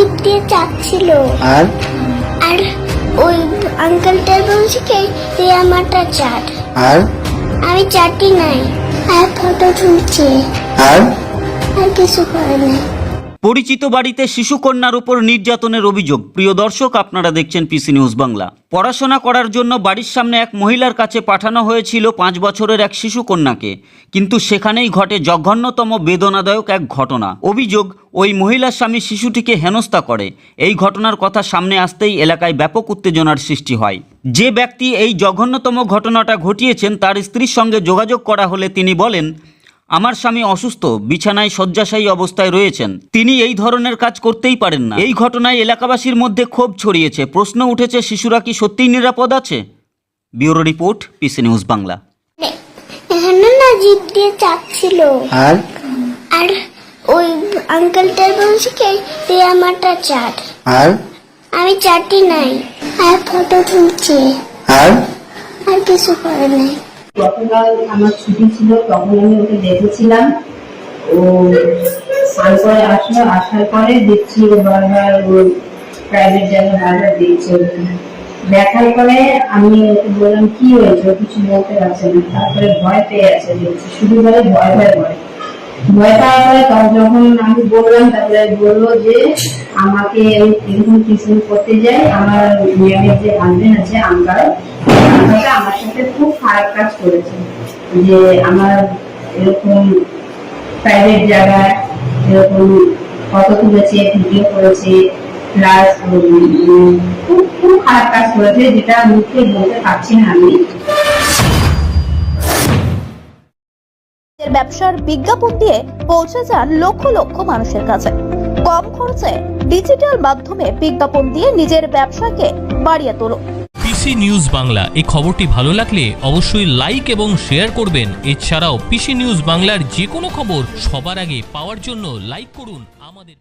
Zip দিয়ে চাচ্ছিল। আর? আর ওই আঙ্কেলটার বলছে কি তুই আমারটা চাট আর? আমি চাটি নাই আর ফটো তুলছি। আর? আর কিছু করে নাই। পরিচিত বাড়িতে শিশুকন্যার উপর নির্যাতনের অভিযোগ। প্রিয় দর্শক, আপনারা দেখছেন পিসি নিউজ বাংলা পড়াশোনা করার জন্য বাড়ির সামনে এক মহিলার কাছে পাঠানো হয়েছিল পাঁচ বছরের এক শিশুকন্যাকে। কিন্তু সেখানেই ঘটে জঘন্যতম বেদনাদায়ক এক ঘটনা। অভিযোগ, ওই মহিলার স্বামী শিশুটিকে হেনস্থা করে। এই ঘটনার কথা সামনে আসতেই এলাকায় ব্যাপক উত্তেজনার সৃষ্টি হয়। যে ব্যক্তি এই জঘন্যতম ঘটনাটা ঘটিয়েছেন, তার স্ত্রীর সঙ্গে যোগাযোগ করা হলে তিনি বলেন আমার স্বামী অসুস্থ বিছানায় শয্যাশায়ী অবস্থায় রয়েছেন। তিনি এই ধরনের কাজ করতেই পারেন না। এই ঘটনায় এলাকাবাসীর মধ্যে ক্ষোভ ছড়িয়েছে। প্রশ্ন উঠেছে শিশুরা কি সত্যিই নিরাপদ আছে? Bureau report PC news Bangla. এখানে না জিপ দিয়ে চাচ্ছিল আর? আর ওই আঙ্কেলটার বলছে কি তুই আমারটা চাট আর? আমি চাটি নাই। আর ফটো তুলছে। আর? আর কিছু করে নাই। গতকাল আমার ছুটি ছিল, তখন আমি ওকে দেখেছিলাম। ও করে আসলো, আসার পরে দেখছি ও বারবার প্রাইভেট জায়গা বারবার দেখছে দেখার পরে আমি ওকে বললাম, কি হয়েছে? কিছু বলতে পারছে না। তারপরে ভয় পেয়ে আছে, দেখছি। শুধু বলে ভয় ভয় ভয়। ভয় পাওয়ার পরে যখন আমি বললাম, তারপরে বলল যে, আমাকে আমি এরকম টিউশন করতে যাই আমার ম্যামের যে হাজবেন্ড আছে আঙ্কালটা যে আমার এরকম প্রাইভেট জায়গায় এরকম ফটো তুলেছে ভিডিও করেছে প্লাস খুব খুব খারাপ কাজ করেছে, যেটা মুখে বলতে পারছি না আমি। ব্যবসার বিজ্ঞাপন দিয়ে পৌঁছে যান লক্ষ লক্ষ মানুষের কাছে। কম খরচে ডিজিটাল মাধ্যমে বিজ্ঞাপন দিয়ে নিজের ব্যবসাকে বাড়িয়ে তোলো। পিসি নিউজ বাংলা এই খবরটি ভালো লাগলে অবশ্যই লাইক এবং শেয়ার করবেন এছাড়াও পিসি নিউজ বাংলার যে কোনো খবর সবার আগে পাওয়ার জন্য লাইক করুন আমাদের।